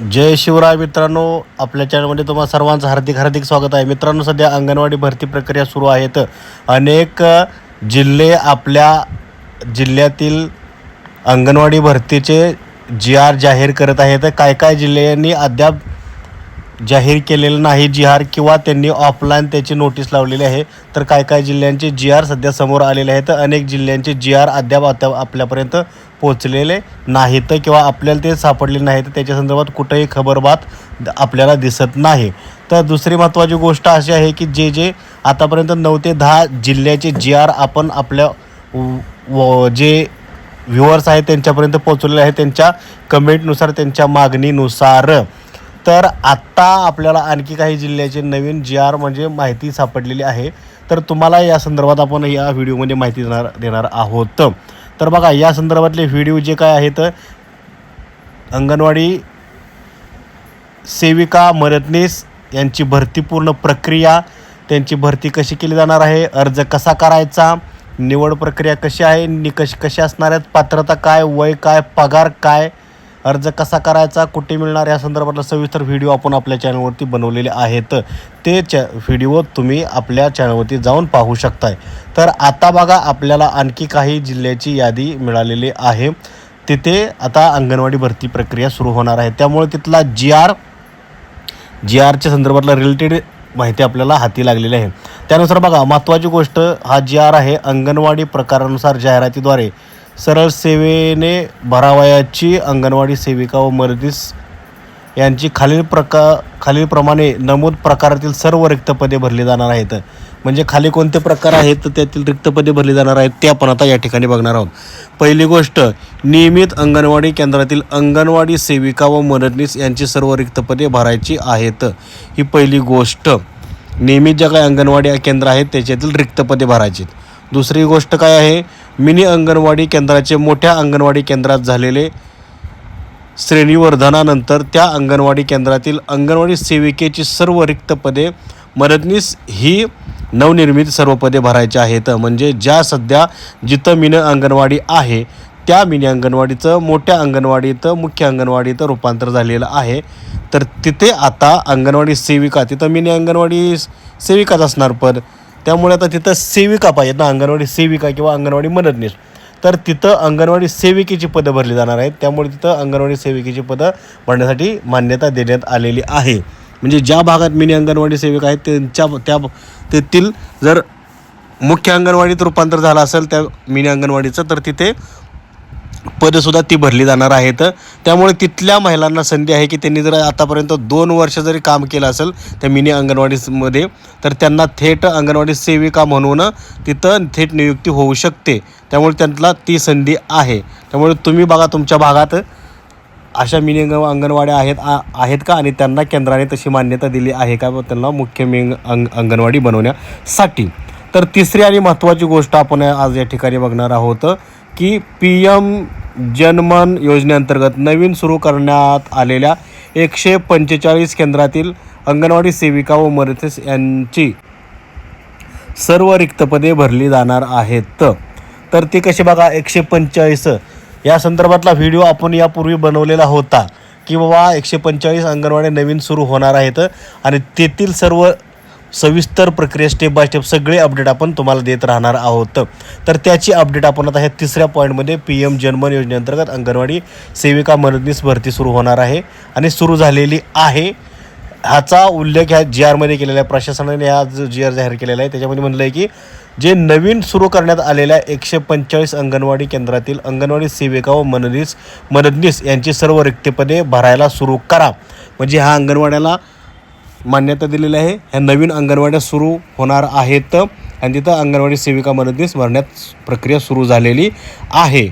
जय शिवराय मित्रांनो आपल्या चॅनलमध्ये तुम्हाला सर्वांचं हार्दिक हार्दिक स्वागत आहे. मित्रांनो सध्या अंगणवाडी भरती प्रक्रिया सुरू आहेत. अनेक जिल्हे आपल्या जिल्ह्यातील अंगणवाडी भरतीचे जी आर जाहीर करत आहेत. काय काय जिल्ह्यांनी अद्याप जाहीर केलेलं नाही जी आर किंवा त्यांनी ऑफलाईन त्याची नोटीस लावलेली आहे. तर काय काय जिल्ह्यांचे जी आर सध्या समोर आलेले आहेत. अनेक जिल्ह्यांचे जी आर अद्याप अद्याप आपल्यापर्यंत पोचलेले नाहीत किंवा आपल्याला ते सापडले नाहीत. त्याच्या संदर्भात कुठंही खबरबात आपल्याला दिसत नाही. तर दुसरी महत्त्वाची गोष्ट अशी आहे की जे जे आतापर्यंत नऊ ते दहा जिल्ह्याचे जी आर आपण आपल्या व- व- जे व्ह्युअर्स आहेत त्यांच्यापर्यंत पोहोचलेले आहे त्यांच्या कमेंटनुसार त्यांच्या मागणीनुसार. तर आत्ता आपल्याला आणखी काही जिल्ह्याचे नवीन जी आर म्हणजे माहिती सापडलेली आहे. तर तुम्हाला या संदर्भात आपण या व्हिडिओमध्ये माहिती देणार देणार आहोत. तर बघा या संदर्भातले व्हिडिओ जे काय आहेत अंगणवाडी सेविका मदतनीस यांची भरती पूर्ण प्रक्रिया त्यांची भरती कशी केली जाणार आहे अर्ज कसा करायचा निवड प्रक्रिया कशी आहे निकष कशी असणार आहेत पात्रता काय वय काय पगार काय अर्ज कसा करायचा कुठे मिळणार या संदर्भातला सविस्तर व्हिडिओ आपण आपल्या चॅनलवरती बनवलेले आहेत. ते च व्हिडिओ तुम्ही आपल्या चॅनलवरती जाऊन पाहू शकताय. तर आता बघा आपल्याला आणखी काही जिल्ह्याची यादी मिळालेली आहे. तिथे आता अंगणवाडी भरती प्रक्रिया सुरू होणार आहे. त्यामुळे तिथला जी आर जी आरच्या संदर्भातला रिलेटेड माहिती आपल्याला हाती लागलेली आहे. त्यानुसार बघा महत्त्वाची गोष्ट हा जी आर आहे. अंगणवाडी प्रकारानुसार जाहिरातीद्वारे सरळ सेवेने भरावयाची अंगणवाडी सेविका व मदतीस यांची खालील प्रका खालीलप्रमाणे नमूद प्रकारातील सर्व रिक्तपदे भरली जाणार आहेत. म्हणजे खाली कोणते प्रकार आहेत तर त्यातील रिक्तपदे भरली जाणार आहेत ते आपण आता या ठिकाणी बघणार आहोत. पहिली गोष्ट नियमित अंगणवाडी केंद्रातील अंगणवाडी सेविका व मदतनीस यांची सर्व रिक्तपदे भरायची आहेत. ही पहिली गोष्ट. नियमित ज्या काही अंगणवाडी केंद्र आहेत त्याच्यातील रिक्तपदे भरायची भरायची दुसरी गोष्ट काय आहे? मिनी अंगणवाडी केंद्राचे मोठ्या अंगणवाडी केंद्रात झालेले श्रेणीवर्धनानंतर त्या अंगणवाडी केंद्रातील अंगणवाडी सेविकेची सर्व रिक्त पदे मदतनीस ही नवनिर्मित सर्व पदे भरायची आहेत. म्हणजे ज्या सध्या जिथं मिनी अंगणवाडी आहे त्या मिनी अंगणवाडीचं मोठ्या अंगणवाडीत मुख्य अंगणवाडीत रूपांतर झालेलं आहे. तर तिथे आता अंगणवाडी सेविका तिथं मिनी अंगणवाडी सेविकाच असणार पद त्यामुळे आता तिथं सेविका पाहिजेत ना अंगणवाडी सेविका किंवा अंगणवाडी मदतनीस. तर तिथं अंगणवाडी सेविकेची पदं भरली जाणार आहेत. त्यामुळे तिथं अंगणवाडी सेविकेची पदं भरण्यासाठी मान्यता देण्यात आलेली आहे. म्हणजे ज्या भागात मिनी अंगणवाडी सेविका आहेत त्यांच्या त्या तेथील जर मुख्य अंगणवाडीत रूपांतर झालं असेल त्या मिनी अंगणवाडीचं तर तिथे पदंसुद्धा ती भरली जाणार आहेत त्यामुळे तिथल्या महिलांना संधी आहे की त्यांनी जर आतापर्यंत दोन वर्ष जरी काम केलं असेल त्या मिनी अंगणवाडीमध्ये तर त्यांना थेट अंगणवाडी सेविका म्हणून तिथं थेट नियुक्ती होऊ शकते. त्यामुळे त्यांना ती संधी आहे. त्यामुळे तुम्ही बघा तुमच्या भागात अशा मिनी अंग अंगणवाड्या आहेत आ आहेत का? आणि त्यांना केंद्राने तशी मान्यता दिली आहे का? त्यांना मुख्य मी अंग अंगणवाडी बनवण्यासाठी. तर तिसरी आणि महत्त्वाची गोष्ट आपण आज या ठिकाणी बघणार आहोत. की पी एम जनमन योजनेअंतर्गत नवीन सुरू करण्यात आलेल्या एकशे पंचेचाळीस केंद्रातील अंगणवाडी सेविका व मदतीस यांची सर्व रिक्तपदे भरली जाणार आहेत. तर ते कसे बघा एकशे पंचेचाळीस. या संदर्भातला व्हिडिओ आपण यापूर्वी बनवलेला होता की बाबा एकशे पंचेचाळीस अंगणवाडी नवीन सुरू होणार आहेत आणि तेथील सर्व सविस्तर प्रक्रिया स्टेप बाय स्टेप सगळे अपडेट आपण तुम्हाला देत राहणार आहोत. तर त्याची अपडेट आपण आता ह्या तिसऱ्या पॉईंटमध्ये पी एम जनमन योजनेअंतर्गत अंगणवाडी सेविका मदतनीस भरती सुरू होणार आहे. आणि सुरू झालेली आहे. ह्याचा उल्लेख ह्या जी आरमध्ये केलेला आहे. प्रशासनाने हा जो जी आर जाहीर केलेला आहे त्याच्यामध्ये म्हणलं आहे की जे नवीन सुरू करण्यात आलेल्या एकशे पंचेचाळीस अंगणवाडी केंद्रातील अंगणवाडी सेविका व मननीस मदतनीस यांची सर्व रिक्तपदे भरायला सुरू करा. म्हणजे ह्या अंगणवाड्याला मान्यता दिलेली आहे. ह्या नवीन अंगणवाड्या सुरू होणार आहेत. आणि तिथं अंगणवाडी सेविका मदतनीस भरण्यात प्रक्रिया सुरू झालेली आहे.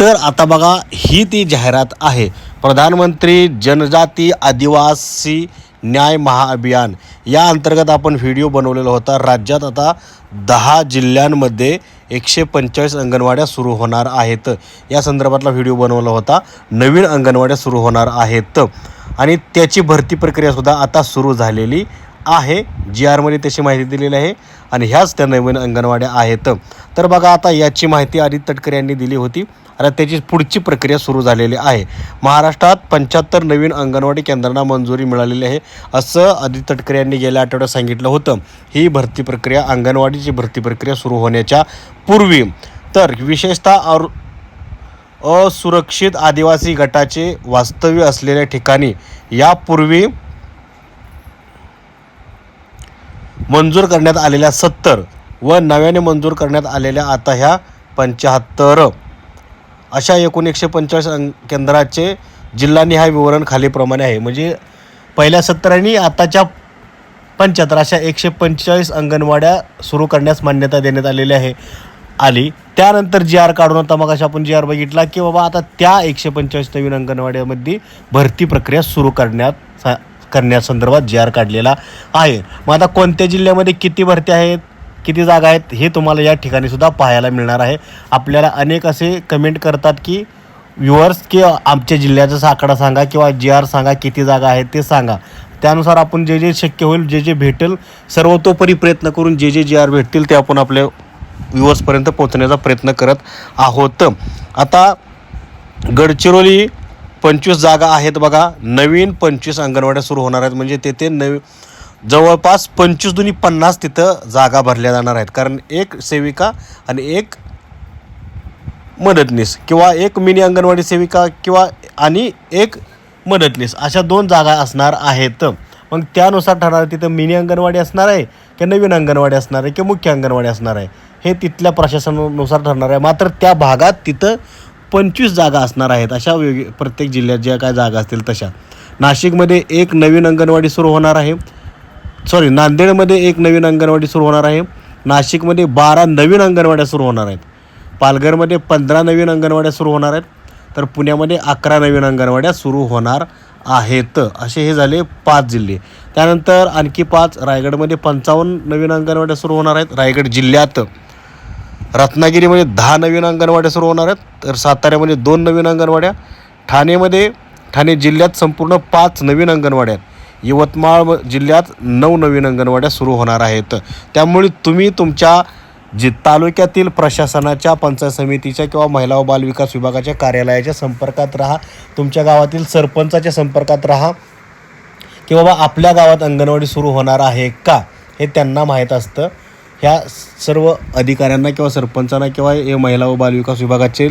तर आता बघा ही ती जाहिरात आहे. प्रधानमंत्री जनजाती आदिवासी न्याय महाअभियान. या अंतर्गत आपण व्हिडिओ बनवलेला होता. राज्यात आता दहा जिल्ह्यांमध्ये एकशे पंचेचाळीस अंगणवाड्या सुरू होणार आहेत. या संदर्भातला व्हिडिओ बनवला होता. नवीन अंगणवाड्या सुरू होणार आहेत. आणि त्याची भरती प्रक्रियासुद्धा आता सुरू झालेली आहे. जी आरमध्ये तशी माहिती दिलेली आहे आणि ह्याच त्या नवीन अंगणवाड्या आहेत. तर बघा आता याची माहिती आदित्य तटकरे यांनी दिली होती. आणि त्याची पुढची प्रक्रिया सुरू झालेली आहे. महाराष्ट्रात पंच्याहत्तर नवीन अंगणवाडी केंद्रांना मंजुरी मिळालेली आहे असं आदित्य तटकरे यांनी गेल्या आठवड्यात सांगितलं होतं. ही भरती प्रक्रिया अंगणवाडीची भरती प्रक्रिया सुरू होण्याच्या पूर्वी. तर विशेषतः और असुरक्षित आदिवासी गटाचे वास्तव्य असलेल्या ठिकाणी यापूर्वी मंजूर करण्यात आलेल्या सत्तर व नव्याने मंजूर करण्यात आलेल्या आता ह्या पंच्याहत्तर. अशा एकूण एकशे पंचेचाळीस अंग केंद्राचे जिल्हानिहाय विवरण खालीप्रमाणे आहे. म्हणजे पहिल्या सत्तर आणि आताच्या पंच्याहत्तर अशा एकशे पंचेचाळीस अंगणवाड्या सुरू करण्यास मान्यता देण्यात आलेली आहे. आली. त्यानंतर जी आर काढून होता मग आपण जी आर बघितला की बाबा आता त्या एकशे पंचेचाळीस नवीन अंगणवाड्यामध्ये भरती प्रक्रिया सुरू करण्यात सा- करण्यासंदर्भात जी आर काढलेला आहे. मग आता कोणत्या जिल्ह्यामध्ये किती भरती आहेत किती जागा आहेत हे तुम्हाला या ठिकाणी सुद्धा पाहायला मिळणार आहे. आपल्याला अनेक असे कमेंट करतात की व्ह्युअर्स की आमच्या जिल्ह्याचा आकडा सांगा किंवा जी आर सांगा किती जागा आहेत ते सांगा. त्यानुसार आपण जे जे शक्य होईल जे जे भेटेल सर्वतोपरी प्रयत्न करून जे जे जी आर भेटतील ते आपण आपल्या व्ह्युअर्सपर्यंत पोहोचण्याचा प्रयत्न करत आहोत. आता गडचिरोली पंचवीस जागा आहेत बघा. नवीन पंचवीस अंगणवाड्या सुरू होणार आहेत. म्हणजे तेथे नवी जवळपास पंचवीस दुनी पन्नास तिथं जागा भरल्या जाणार आहेत. कारण एक सेविका आणि एक मदतनीस किंवा एक मिनी अंगणवाडी सेविका किंवा आणि एक मदतनीस अशा दोन जागा असणार आहेत. मग त्यानुसार ठरणार आहे तिथं मिनी अंगणवाडी असणार आहे की नवीन अंगणवाडी असणार आहे की मुख्य अंगणवाडी असणार आहे? हे तिथल्या प्रशासनानुसार ठरणार आहे. मात्र त्या भागात तिथं पंचवीस जागा असणार आहेत. अशा वेग प्रत्येक जिल्ह्यात ज्या काय जागा असतील तशा. नाशिकमध्ये एक नवीन अंगणवाडी सुरू होणार आहे. सॉरी नांदेडमध्ये एक नवीन अंगणवाडी सुरू होणार आहे. नाशिकमध्ये बारा नवीन अंगणवाड्या सुरू होणार आहेत. पालघरमध्ये पंधरा नवीन अंगणवाड्या सुरू होणार आहेत. तर पुण्यामध्ये अकरा नवीन अंगणवाड्या सुरू होणार आहेत. असे हे झाले पाच जिल्हे. त्यानंतर आणखी पाच रायगडमध्ये पंचावन्न नवीन अंगणवाड्या सुरू होणार आहेत. रायगड जिल्ह्यात रत्नागिरीमध्ये दहा नवीन अंगणवाड्या सुरू होणार आहेत. तर साताऱ्यामध्ये दोन नवीन अंगणवाड्या. ठाणेमध्ये ठाणे जिल्ह्यात संपूर्ण पाच नवीन अंगणवाड्या आहेत. यवतमाळ जिल्ह्यात नऊ नवीन अंगणवाड्या सुरू होणार आहेत. त्यामुळे तुम्ही तुमच्या जे तालुक्यातील प्रशासनाच्या पंचायत समितीच्या किंवा महिला व बालविकास विभागाच्या कार्यालयाच्या संपर्कात राहा. तुमच्या गावातील सरपंचाच्या संपर्कात राहा. की बाबा आपल्या गावात अंगणवाडी सुरू होणार आहे का? हे त्यांना माहीत असतं. ह्या सर्व अधिकाऱ्यांना किंवा सरपंचांना किंवा हे महिला व बालविकास विभागाचे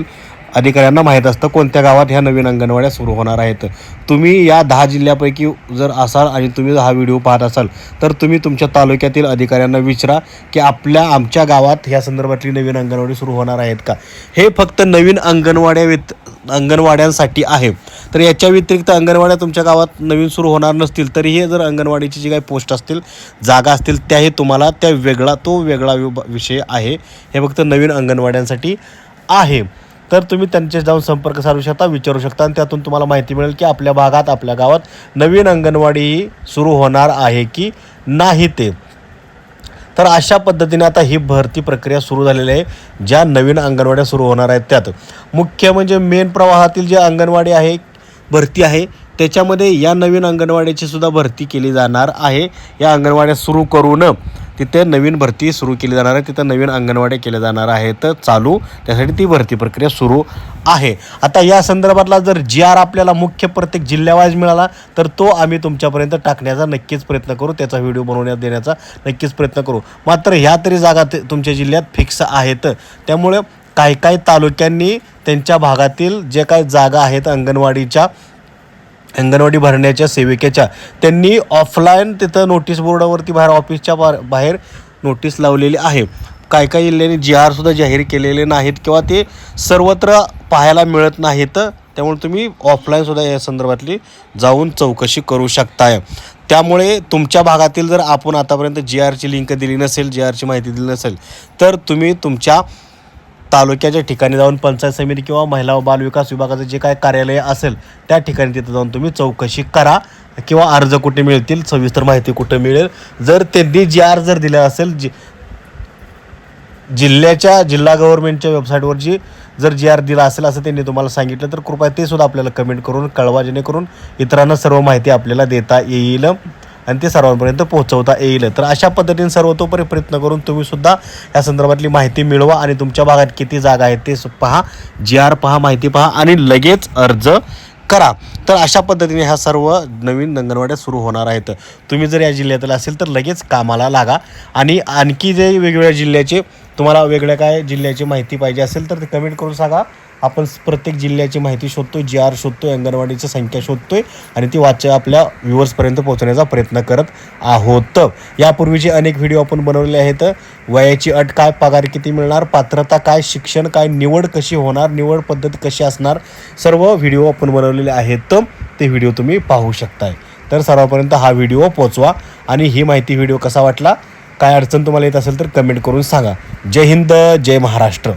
अधिकाऱ्यांना माहीत असतं कोणत्या गावात ह्या नवीन अंगणवाड्या सुरू होणार आहेत. तुम्ही या दहा जिल्ह्यापैकी जर असाल आणि तुम्ही हा व्हिडिओ पाहत असाल तर तुम्ही तुमच्या तालुक्यातील अधिकाऱ्यांना विचारा की आपल्या आमच्या गावात ह्या संदर्भातली नवीन अंगणवाडी सुरू होणार आहेत का? हे फक्त नवीन अंगणवाड्या व्यत अंगणवाड्यांसाठी आहे. तर याच्या व्यतिरिक्त अंगणवाड्या तुमच्या गावात नवीन सुरू होणार नसतील तरीही जर अंगणवाडीची जी काही पोस्ट असतील जागा असतील त्याही तुम्हाला त्या वेगळा तो वेगळा विषय आहे. हे फक्त नवीन अंगणवाड्यांसाठी आहे. तर तुम्ही त्यांचे जाऊन संपर्क साधू शकता विचारू शकता. आणि त्यातून तुम्हाला माहिती मिळेल की आपल्या भागात आपल्या गावात नवीन अंगणवाडी ही सुरू होणार आहे की नाही ते. तर अशा पद्धतीने आता ही भरती प्रक्रिया सुरू झालेली आहे. ज्या नवीन अंगणवाड्या सुरू होणार आहेत त्यात. मुख्य म्हणजे मेन प्रवाहातील जे अंगणवाडी आहे भरती आहे त्याच्यामध्ये या नवीन अंगणवाडीची सुद्धा भरती केली जाणार आहे. या अंगणवाड्या सुरू करून तिथे नवीन भरती सुरू केली जाणार आहे. तिथं नवीन अंगणवाड्या केल्या जाणार आहेत चालू. त्यासाठी ती भरती प्रक्रिया सुरू आहे. आता या संदर्भातला जर जी आर आपल्याला मुख्य प्रत्येक जिल्ह्यावाईज मिळाला तर तो आम्ही तुमच्यापर्यंत टाकण्याचा नक्कीच प्रयत्न करू. त्याचा व्हिडिओ बनवण्यात देण्याचा नक्कीच प्रयत्न करू. मात्र ह्या तरी जागा ते- तुमच्या जिल्ह्यात फिक्स आहेत. त्यामुळे काही काही तालुक्यांनी त्यांच्या भागातील जे काही जागा आहेत अंगणवाडीच्या अंगणवाडी भरण्याच्या सेविकेच्या. त्यांनी ऑफलाईन तिथं नोटीस बोर्डावरती बाहेर ऑफिसच्या बाहेर बाहेर नोटीस लावलेली आहे. काय काय जिल्ह्यांनी जी आरसुद्धा जाहीर केलेले नाहीत किंवा ते सर्वत्र पाहायला मिळत नाहीत. त्यामुळे तुम्ही ऑफलाईनसुद्धा या संदर्भातली जाऊन चौकशी करू शकताय. त्यामुळे तुमच्या भागातील जर आपण आतापर्यंत जी आरची लिंक दिली नसेल जी आरची माहिती दिली नसेल तर तुम्ही तुमच्या तालुक्याच्या ठिकाणी जाऊन पंचायत समिती किंवा महिला व बाल विकास विभागाचं जे काय कार्यालय असेल त्या ठिकाणी तिथं जाऊन तुम्ही चौकशी करा किंवा अर्ज कुठे मिळतील सविस्तर माहिती कुठे मिळेल. जर त्यांनी जी आर जर दिला असेल जी जिल्ह्याच्या जिल्हा गव्हर्नमेंटच्या वेबसाईटवर जी जर जी आर दिला असेल असं त्यांनी तुम्हाला सांगितलं तर कृपया ते सुद्धा आपल्याला कमेंट करून कळवा जेणेकरून इतरांना सर्व माहिती आपल्याला देता येईल. आणि ते सर्वांपर्यंत पोहोचवता येईल. तर अशा पद्धतीने सर्वतोपरी प्रयत्न करून तुम्ही सुद्धा या संदर्भातली माहिती मिळवा आणि तुमच्या भागात किती जागा आहेत ते पहा जी आर पहा माहिती पहा आणि लगेच अर्ज करा. तर अशा पद्धतीने ह्या सर्व नवीन अंगणवाड्या सुरू होणार आहेत. तुम्ही जर या जिल्ह्यातील असेल तर लगेच कामाला लागा आणि आणखी जे वेगवेगळ्या जिल्ह्याचे तुम्हाला वेगळ्या काय जिल्ह्याची माहिती पाहिजे असेल तर ते कमेंट करून सांगा. आपण प्रत्येक जिल्ह्याची माहिती शोधतोय जी आर शोधतोय अंगणवाडीची संख्या शोधतोय आणि ती वाच आपल्या व्ह्युअर्सपर्यंत पोहोचण्याचा प्रयत्न करत आहोत. यापूर्वीचे अनेक व्हिडिओ आपण बनवलेले आहेत. वयाची अट काय पगार किती मिळणार पात्रता काय शिक्षण काय निवड कशी होणार निवड पद्धत कशी असणार सर्व व्हिडिओ आपण बनवलेले आहेत. ते व्हिडिओ तुम्ही पाहू शकताय. तर सर्वांपर्यंत हा व्हिडिओ पोचवा आणि ही माहिती व्हिडिओ कसा वाटला काय अडचण तुम्हाला येत असेल तर कमेंट करून सांगा. जय हिंद जय महाराष्ट्र.